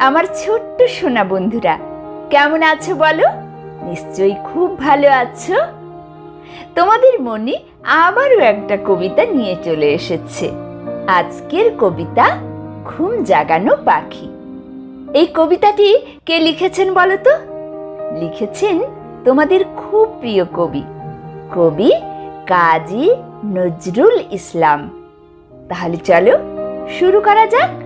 আমার ছোট্ট সোনা বন্ধুরা, কেমন আছো বলো? নিশ্চয়ই খুব ভালো আছো। তোমাদের মনে আবারও একটা কবিতা নিয়ে চলে এসেছে। আজকের কবিতা, ঘুম জাগানো পাখি। এই কবিতাটি কে লিখেছেন বলো তো? লিখেছেন তোমাদের খুব প্রিয় কবি কবি কাজী নজরুল ইসলাম। তাহলে চলো, শুরু করা যাক।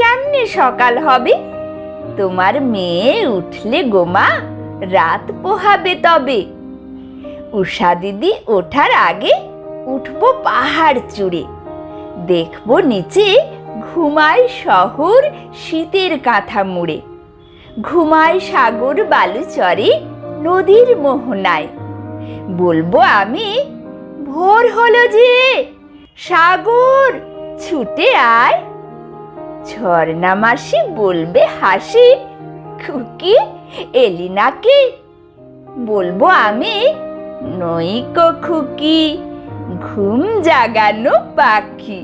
কেমনে সকাল হবে? তোমার মেয়ে উঠলে গোমা রাত পোহাবে তবে। উষা দিদি ওঠার আগে উঠবো পাহাড় চূড়ে। দেখব নিচে ঘুমায় শহর শীতের কাঁথা মুড়ে। ঘুমায় সাগর বালু চরে নদীর মোহনায়। বলব আমি, ভোর হলো যে, সাগর, ছুটে আয় ঝর্ণা মাসি বলবে হাসি। খুকি এলি নাকি? বলব আমি নইকো খুকি ঘুম জাগানো পাখি।